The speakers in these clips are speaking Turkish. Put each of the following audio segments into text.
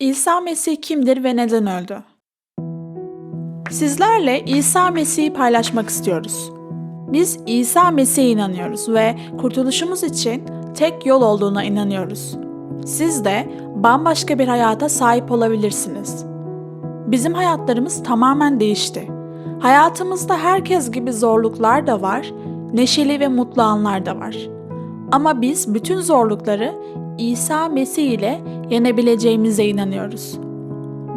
İsa Mesih kimdir ve neden öldü? Sizlerle İsa Mesih'i paylaşmak istiyoruz. Biz İsa Mesih'e inanıyoruz ve kurtuluşumuz için tek yol olduğuna inanıyoruz. Siz de bambaşka bir hayata sahip olabilirsiniz. Bizim hayatlarımız tamamen değişti. Hayatımızda herkes gibi zorluklar da var, neşeli ve mutlu anlar da var. Ama biz bütün zorlukları İsa Mesih ile yenebileceğimize inanıyoruz.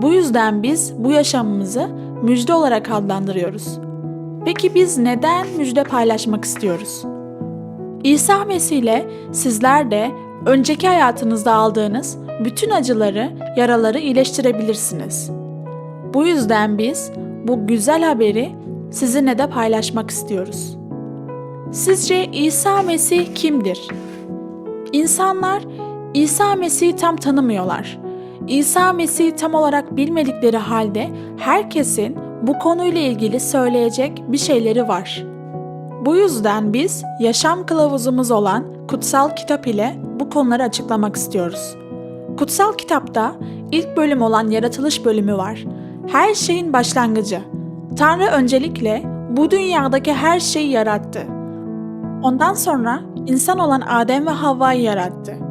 Bu yüzden biz bu yaşamımızı müjde olarak adlandırıyoruz. Peki biz neden müjde paylaşmak istiyoruz? İsa Mesih ile sizler de önceki hayatınızda aldığınız bütün acıları, yaraları iyileştirebilirsiniz. Bu yüzden biz bu güzel haberi sizinle de paylaşmak istiyoruz. Sizce İsa Mesih kimdir? İnsanlar İsa Mesih'i tam tanımıyorlar. İsa Mesih'i tam olarak bilmedikleri halde herkesin bu konuyla ilgili söyleyecek bir şeyleri var. Bu yüzden biz yaşam kılavuzumuz olan kutsal kitap ile bu konuları açıklamak istiyoruz. Kutsal kitapta ilk bölüm olan yaratılış bölümü var. Her şeyin başlangıcı. Tanrı öncelikle bu dünyadaki her şeyi yarattı. Ondan sonra insan olan Adem ve Havva'yı yarattı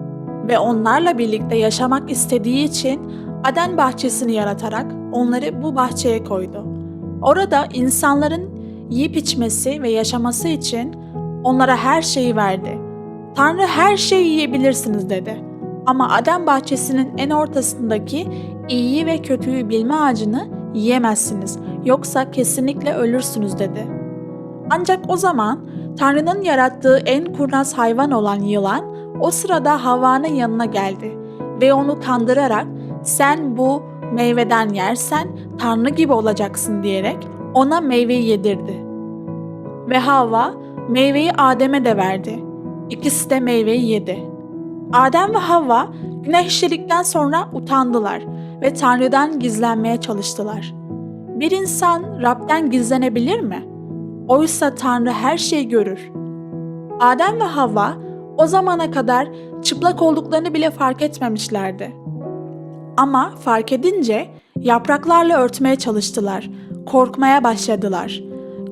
ve onlarla birlikte yaşamak istediği için Aden bahçesini yaratarak onları bu bahçeye koydu. Orada insanların yiyip içmesi ve yaşaması için onlara her şeyi verdi. Tanrı her şeyi yiyebilirsiniz dedi. Ama Adem bahçesinin en ortasındaki iyiyi ve kötüyü bilme ağacını yiyemezsiniz. Yoksa kesinlikle ölürsünüz dedi. Ancak o zaman Tanrı'nın yarattığı en kurnaz hayvan olan yılan o sırada Havva'nın yanına geldi ve onu kandırarak sen bu meyveden yersen Tanrı gibi olacaksın diyerek ona meyveyi yedirdi. Ve Havva meyveyi Adem'e de verdi. İkisi de meyveyi yedi. Adem ve Havva günah işledikten sonra utandılar ve Tanrı'dan gizlenmeye çalıştılar. Bir insan Rab'den gizlenebilir mi? Oysa Tanrı her şeyi görür. Adem ve Havva o zamana kadar çıplak olduklarını bile fark etmemişlerdi. Ama fark edince yapraklarla örtmeye çalıştılar, korkmaya başladılar.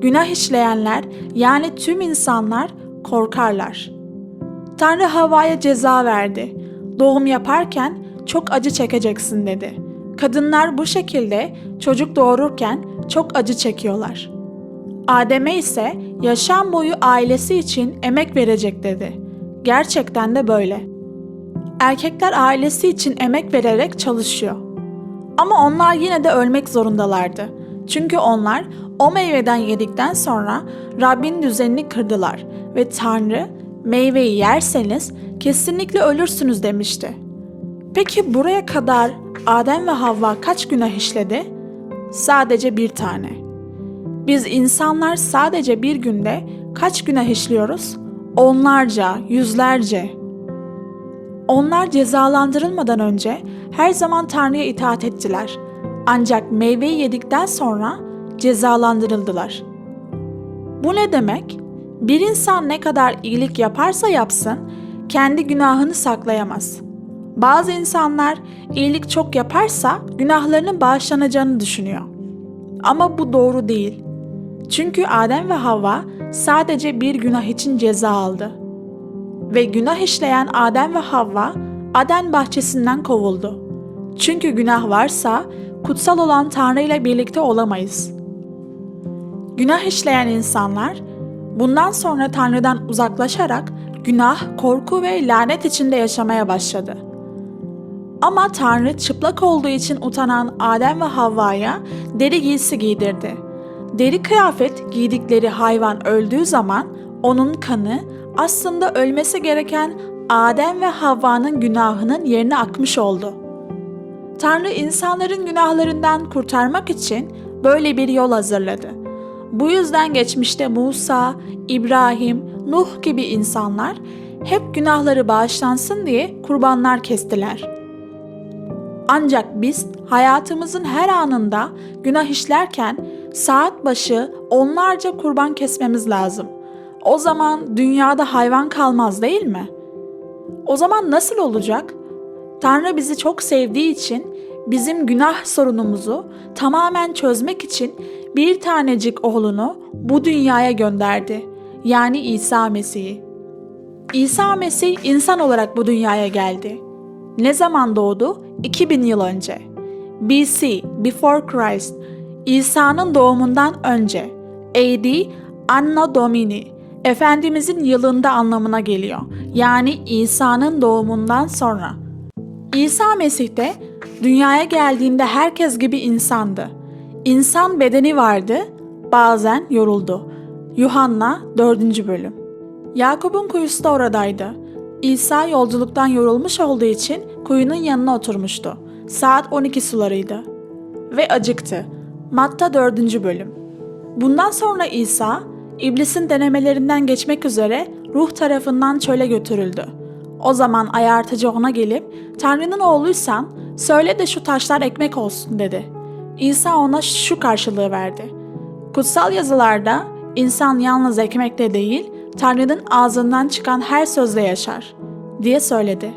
Günah işleyenler yani tüm insanlar korkarlar. Tanrı Havva'ya ceza verdi. Doğum yaparken çok acı çekeceksin dedi. Kadınlar bu şekilde çocuk doğururken çok acı çekiyorlar. Adem'e ise yaşam boyu ailesi için emek verecek dedi. Gerçekten de böyle. Erkekler ailesi için emek vererek çalışıyor. Ama onlar yine de ölmek zorundalardı. Çünkü onlar o meyveden yedikten sonra Rabbin düzenini kırdılar ve Tanrı meyveyi yerseniz kesinlikle ölürsünüz demişti. Peki buraya kadar Adem ve Havva kaç günah işledi? Sadece bir tane. Biz insanlar sadece bir günde kaç günah işliyoruz? Onlarca, yüzlerce. Onlar cezalandırılmadan önce her zaman Tanrı'ya itaat ettiler. Ancak meyveyi yedikten sonra cezalandırıldılar. Bu ne demek? Bir insan ne kadar iyilik yaparsa yapsın, kendi günahını saklayamaz. Bazı insanlar iyilik çok yaparsa günahlarının bağışlanacağını düşünüyor. Ama bu doğru değil. Çünkü Adem ve Havva sadece bir günah için ceza aldı. Ve günah işleyen Adem ve Havva Aden bahçesinden kovuldu. Çünkü günah varsa kutsal olan Tanrı ile birlikte olamayız. Günah işleyen insanlar bundan sonra Tanrı'dan uzaklaşarak günah, korku ve lanet içinde yaşamaya başladı. Ama Tanrı çıplak olduğu için utanan Adem ve Havva'ya deri giysi giydirdi. Deri kıyafet giydikleri hayvan öldüğü zaman onun kanı aslında ölmesi gereken Adem ve Havva'nın günahının yerine akmış oldu. Tanrı insanların günahlarından kurtarmak için böyle bir yol hazırladı. Bu yüzden geçmişte Musa, İbrahim, Nuh gibi insanlar hep günahları bağışlansın diye kurbanlar kestiler. Ancak biz hayatımızın her anında günah işlerken saat başı onlarca kurban kesmemiz lazım. O zaman dünyada hayvan kalmaz değil mi? O zaman nasıl olacak? Tanrı bizi çok sevdiği için bizim günah sorunumuzu tamamen çözmek için bir tanecik oğlunu bu dünyaya gönderdi. Yani İsa Mesih'i. İsa Mesih insan olarak bu dünyaya geldi. Ne zaman doğdu? 2000 yıl önce. BC, Before Christ, İsa'nın doğumundan önce. AD, Anno Domini, Efendimizin yılında anlamına geliyor. Yani İsa'nın doğumundan sonra. İsa Mesih de dünyaya geldiğinde herkes gibi insandı. İnsan bedeni vardı, bazen yoruldu. Yuhanna 4. bölüm. Yakup'un kuyusu da oradaydı. İsa yolculuktan yorulmuş olduğu için kuyunun yanına oturmuştu. Saat 12 sularıydı. Ve acıktı. Matta 4. bölüm. Bundan sonra İsa, iblisin denemelerinden geçmek üzere ruh tarafından çöle götürüldü. O zaman ayartıcı ona gelip, Tanrı'nın oğluysan söyle de şu taşlar ekmek olsun dedi. İsa ona şu karşılığı verdi. Kutsal yazılarda insan yalnız ekmekle değil, Tanrı'nın ağzından çıkan her sözle yaşar diye söyledi.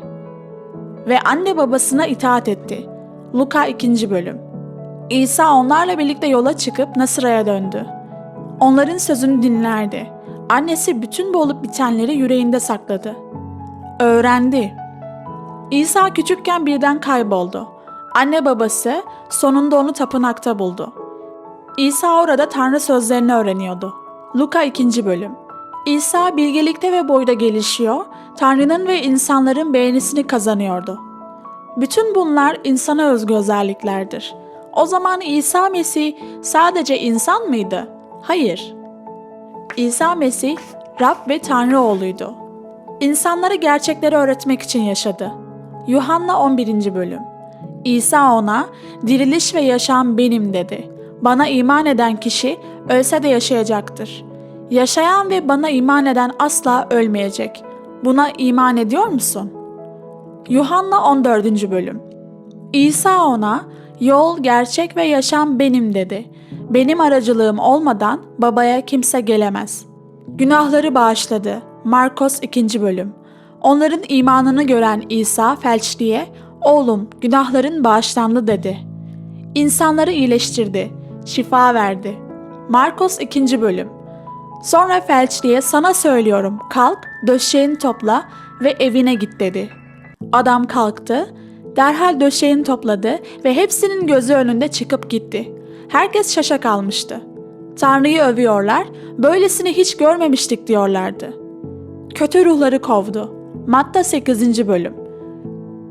Ve anne babasına itaat etti. Luka 2. bölüm. İsa onlarla birlikte yola çıkıp Nasıra'ya döndü. Onların sözünü dinlerdi. Annesi bütün bu olup bitenleri yüreğinde sakladı. Öğrendi. İsa küçükken birden kayboldu. Anne babası sonunda onu tapınakta buldu. İsa orada Tanrı sözlerini öğreniyordu. Luka 2. bölüm. İsa bilgelikte ve boyda gelişiyor, Tanrı'nın ve insanların beğenisini kazanıyordu. Bütün bunlar insana özgü özelliklerdir. O zaman İsa Mesih sadece insan mıydı? Hayır. İsa Mesih Rab ve Tanrı oğluydu. İnsanlara gerçekleri öğretmek için yaşadı. Yuhanna 11. bölüm. İsa ona, diriliş ve yaşam benim dedi. Bana iman eden kişi ölse de yaşayacaktır. Yaşayan ve bana iman eden asla ölmeyecek. Buna iman ediyor musun? Yuhanna 14. bölüm. İsa ona, yol, gerçek ve yaşam benim dedi. Benim aracılığım olmadan babaya kimse gelemez. Günahları bağışladı. Markos 2. bölüm. Onların imanını gören İsa felçliye, oğlum günahların bağışlandı dedi. İnsanları iyileştirdi, şifa verdi. Markos 2. bölüm. Sonra felçliye sana söylüyorum kalk döşeğini topla ve evine git dedi. Adam kalktı, derhal döşeğini topladı ve hepsinin gözü önünde çıkıp gitti. Herkes şaşa kalmıştı. Tanrı'yı övüyorlar, böylesini hiç görmemiştik diyorlardı. Kötü ruhları kovdu. Matta 8. bölüm.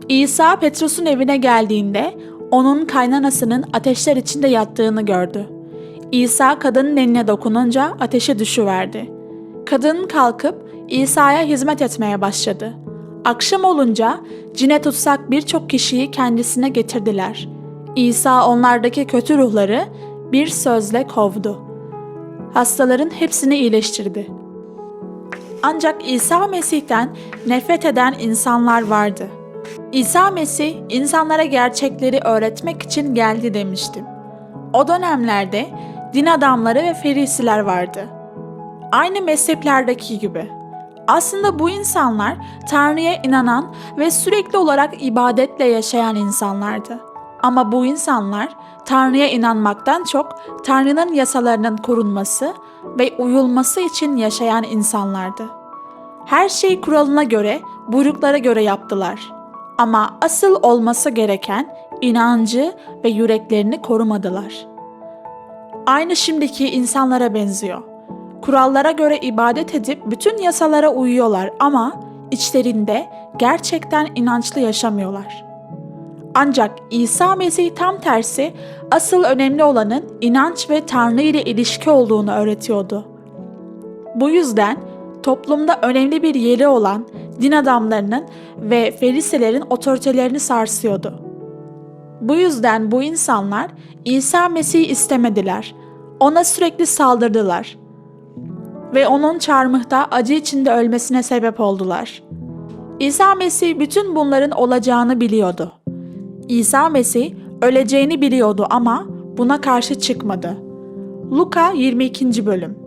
İsa Petrus'un evine geldiğinde onun kaynanasının ateşler içinde yattığını gördü. İsa kadının eline dokununca ateşe düşüverdi. Kadın kalkıp İsa'ya hizmet etmeye başladı. Akşam olunca cine tutsak birçok kişiyi kendisine getirdiler. İsa onlardaki kötü ruhları bir sözle kovdu. Hastaların hepsini iyileştirdi. Ancak İsa Mesih'ten nefret eden insanlar vardı. İsa Mesih insanlara gerçekleri öğretmek için geldi demiştim. O dönemlerde din adamları ve ferisiler vardı. Aynı mezheplerdeki gibi. Aslında bu insanlar Tanrı'ya inanan ve sürekli olarak ibadetle yaşayan insanlardı. Ama bu insanlar Tanrı'ya inanmaktan çok Tanrı'nın yasalarının korunması ve uyulması için yaşayan insanlardı. Her şeyi kuralına göre, buyruklara göre yaptılar. Ama asıl olması gereken inancı ve yüreklerini korumadılar. Aynı şimdiki insanlara benziyor. Kurallara göre ibadet edip bütün yasalara uyuyorlar ama içlerinde gerçekten inançlı yaşamıyorlar. Ancak İsa Mesih tam tersi asıl önemli olanın inanç ve Tanrı ile ilişki olduğunu öğretiyordu. Bu yüzden toplumda önemli bir yeri olan din adamlarının ve feriselerin otoritelerini sarsıyordu. Bu yüzden bu insanlar İsa Mesih'i istemediler. Ona sürekli saldırdılar. Ve onun çarmıhta acı içinde ölmesine sebep oldular. İsa Mesih bütün bunların olacağını biliyordu. İsa Mesih öleceğini biliyordu ama buna karşı çıkmadı. Luka 22. bölüm.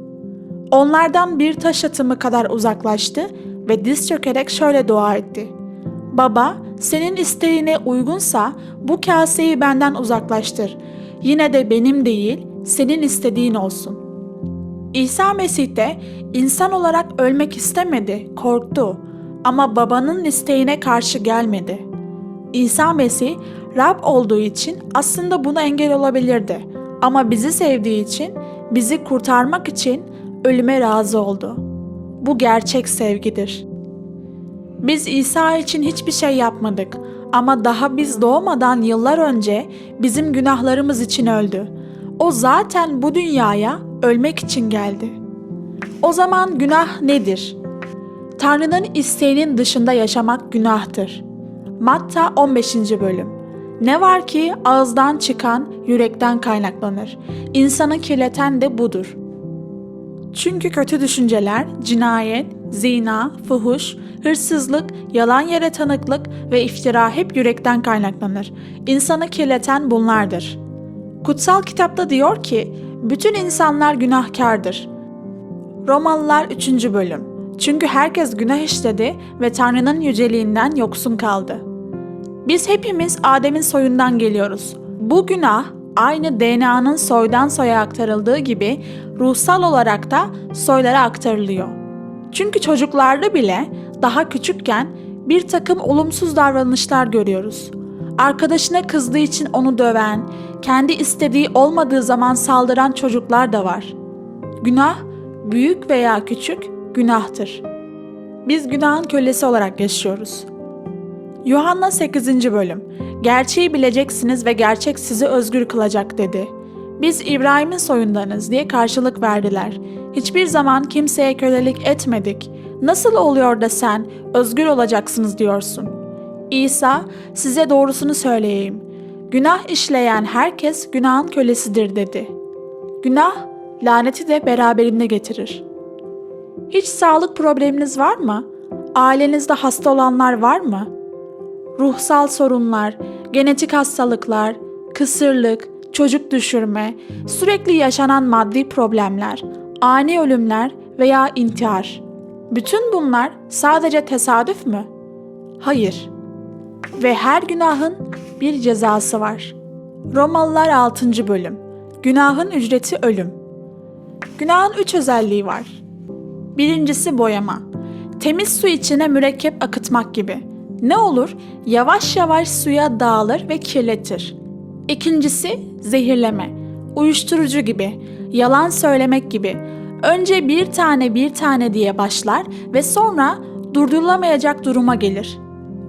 Onlardan bir taş atımı kadar uzaklaştı ve diz çökerek şöyle dua etti. Baba, senin isteğine uygunsa bu kaseyi benden uzaklaştır. Yine de benim değil, senin istediğin olsun. İsa Mesih de insan olarak ölmek istemedi, korktu ama babanın isteğine karşı gelmedi. İsa Mesih Rab olduğu için aslında buna engel olabilirdi ama bizi sevdiği için, bizi kurtarmak için ölüme razı oldu. Bu gerçek sevgidir. Biz İsa için hiçbir şey yapmadık ama daha biz doğmadan yıllar önce bizim günahlarımız için öldü. O zaten bu dünyaya ölmek için geldi. O zaman günah nedir? Tanrı'nın isteğinin dışında yaşamak günahtır. Matta 15. bölüm. Ne var ki ağızdan çıkan yürekten kaynaklanır. İnsanı kirleten de budur. Çünkü kötü düşünceler, cinayet, zina, fuhuş, hırsızlık, yalan yere tanıklık ve iftira hep yürekten kaynaklanır. İnsanı kirleten bunlardır. Kutsal kitapta diyor ki, bütün insanlar günahkardır. Romalılar 3. bölüm. Çünkü herkes günah işledi ve Tanrı'nın yüceliğinden yoksun kaldı. Biz hepimiz Adem'in soyundan geliyoruz. Bu günah aynı DNA'nın soydan soya aktarıldığı gibi ruhsal olarak da soylara aktarılıyor. Çünkü çocuklarda bile daha küçükken bir takım olumsuz davranışlar görüyoruz. Arkadaşına kızdığı için onu döven, kendi istediği olmadığı zaman saldıran çocuklar da var. Günah, büyük veya küçük, günahtır. Biz günahın kölesi olarak yaşıyoruz. Yuhanna 8. bölüm. Gerçeği bileceksiniz ve gerçek sizi özgür kılacak dedi. Biz İbrahim'in soyundanız diye karşılık verdiler. Hiçbir zaman kimseye kölelik etmedik. Nasıl oluyor da sen özgür olacaksınız diyorsun? İsa size doğrusunu söyleyeyim. Günah işleyen herkes günahın kölesidir dedi. Günah laneti de beraberinde getirir. Hiç sağlık probleminiz var mı? Ailenizde hasta olanlar var mı? ruhsal sorunlar, genetik hastalıklar, kısırlık, çocuk düşürme, sürekli yaşanan maddi problemler, ani ölümler veya intihar. Bütün bunlar sadece tesadüf mü? Hayır. Ve her günahın bir cezası var. Romalılar 6. bölüm. Günahın ücreti ölüm. Günahın üç özelliği var. Birincisi boyama. Temiz su içine mürekkep akıtmak gibi. Ne olur? Yavaş yavaş suya dağılır ve kirletir. İkincisi zehirleme. Uyuşturucu gibi, yalan söylemek gibi. Önce bir tane bir tane diye başlar ve sonra durdurulamayacak duruma gelir.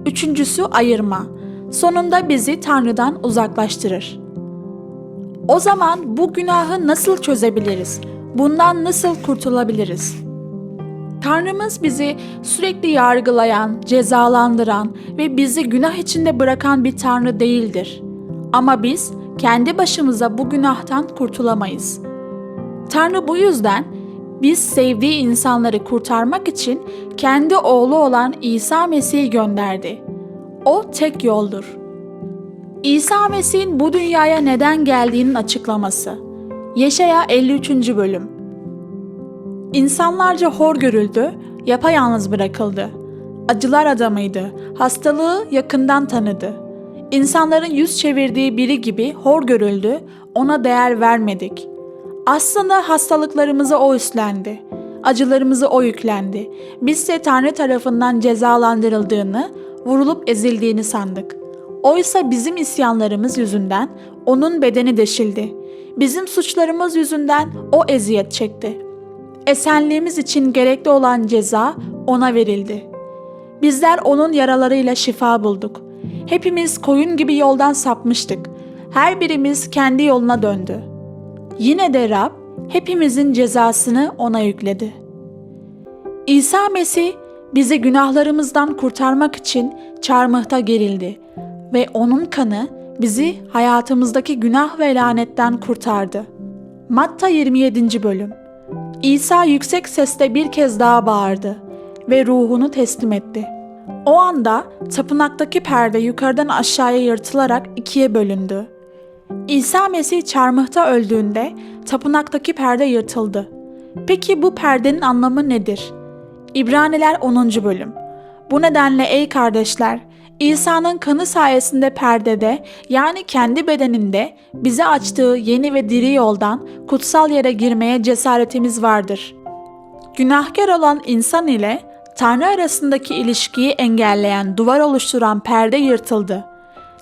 Üçüncüsü ayırma. Sonunda bizi Tanrı'dan uzaklaştırır. O zaman bu günahı nasıl çözebiliriz? Bundan nasıl kurtulabiliriz?'' Tanrımız bizi sürekli yargılayan, cezalandıran ve bizi günah içinde bırakan bir Tanrı değildir. Ama biz kendi başımıza bu günahtan kurtulamayız. Tanrı bu yüzden biz sevdiği insanları kurtarmak için kendi oğlu olan İsa Mesih'i gönderdi. O tek yoldur. İsa Mesih'in bu dünyaya neden geldiğinin açıklaması. Yeşaya 53. bölüm İnsanlarca hor görüldü, yapayalnız bırakıldı. Acılar adamıydı, hastalığı yakından tanıdı. İnsanların yüz çevirdiği biri gibi hor görüldü, ona değer vermedik. Aslında hastalıklarımızı o üstlendi. Acılarımızı o yüklendi. Bizse Tanrı tarafından cezalandırıldığını, vurulup ezildiğini sandık. Oysa bizim isyanlarımız yüzünden onun bedeni deşildi. Bizim suçlarımız yüzünden o eziyet çekti esenliğimiz için gerekli olan ceza ona verildi. Bizler onun yaralarıyla şifa bulduk. Hepimiz koyun gibi yoldan sapmıştık. Her birimiz kendi yoluna döndü. Yine de Rab hepimizin cezasını ona yükledi. İsa Mesih bizi günahlarımızdan kurtarmak için çarmıhta gerildi ve onun kanı bizi hayatımızdaki günah ve lanetten kurtardı. Matta 27. bölüm İsa yüksek sesle bir kez daha bağırdı ve ruhunu teslim etti. O anda tapınaktaki perde yukarıdan aşağıya yırtılarak ikiye bölündü. İsa Mesih çarmıhta öldüğünde tapınaktaki perde yırtıldı. Peki bu perdenin anlamı nedir? İbraniler 10. bölüm. Bu nedenle ey kardeşler, İsa'nın kanı sayesinde perdede yani kendi bedeninde bize açtığı yeni ve diri yoldan kutsal yere girmeye cesaretimiz vardır. Günahkar olan insan ile Tanrı arasındaki ilişkiyi engelleyen duvar oluşturan perde yırtıldı.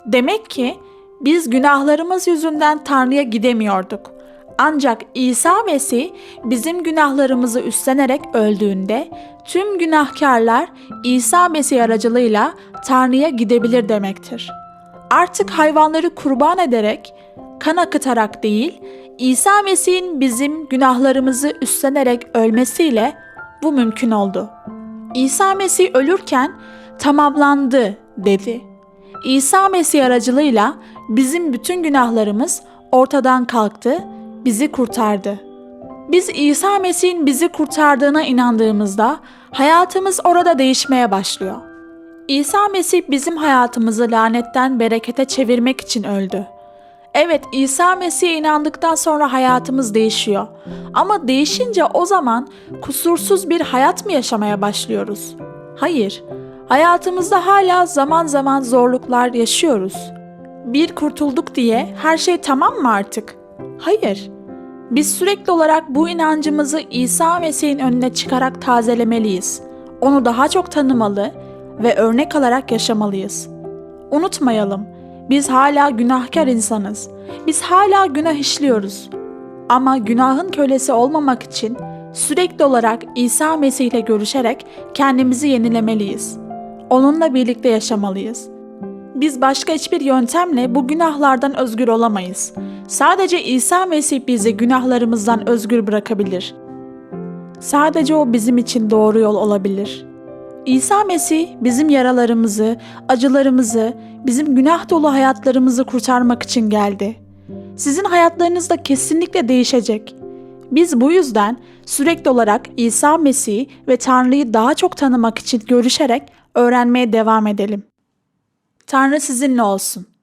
Demek ki biz günahlarımız yüzünden Tanrı'ya gidemiyorduk. Ancak İsa Mesih bizim günahlarımızı üstlenerek öldüğünde tüm günahkarlar İsa Mesih aracılığıyla Tanrı'ya gidebilir demektir. Artık hayvanları kurban ederek, kan akıtarak değil, İsa Mesih'in bizim günahlarımızı üstlenerek ölmesiyle bu mümkün oldu. İsa Mesih ölürken tamamlandı dedi. İsa Mesih aracılığıyla bizim bütün günahlarımız ortadan kalktı, bizi kurtardı. Biz İsa Mesih'in bizi kurtardığına inandığımızda hayatımız orada değişmeye başlıyor. İsa Mesih bizim hayatımızı lanetten berekete çevirmek için öldü. Evet İsa Mesih'e inandıktan sonra hayatımız değişiyor. Ama değişince o zaman kusursuz bir hayat mı yaşamaya başlıyoruz? Hayır. Hayatımızda hala zaman zaman zorluklar yaşıyoruz. Bir kurtulduk diye her şey tamam mı artık? Hayır. Biz sürekli olarak bu inancımızı İsa Mesih'in önüne çıkarak tazelemeliyiz. Onu daha çok tanımalı ve örnek alarak yaşamalıyız. Unutmayalım, biz hala günahkar insanız. Biz hala günah işliyoruz. Ama günahın kölesi olmamak için sürekli olarak İsa Mesih ile görüşerek kendimizi yenilemeliyiz. Onunla birlikte yaşamalıyız. Biz başka hiçbir yöntemle bu günahlardan özgür olamayız. Sadece İsa Mesih bizi günahlarımızdan özgür bırakabilir. Sadece o bizim için doğru yol olabilir. İsa Mesih bizim yaralarımızı, acılarımızı, bizim günah dolu hayatlarımızı kurtarmak için geldi. Sizin hayatlarınız da kesinlikle değişecek. Biz bu yüzden sürekli olarak İsa Mesih ve Tanrı'yı daha çok tanımak için görüşerek öğrenmeye devam edelim. Tanrı sizinle olsun.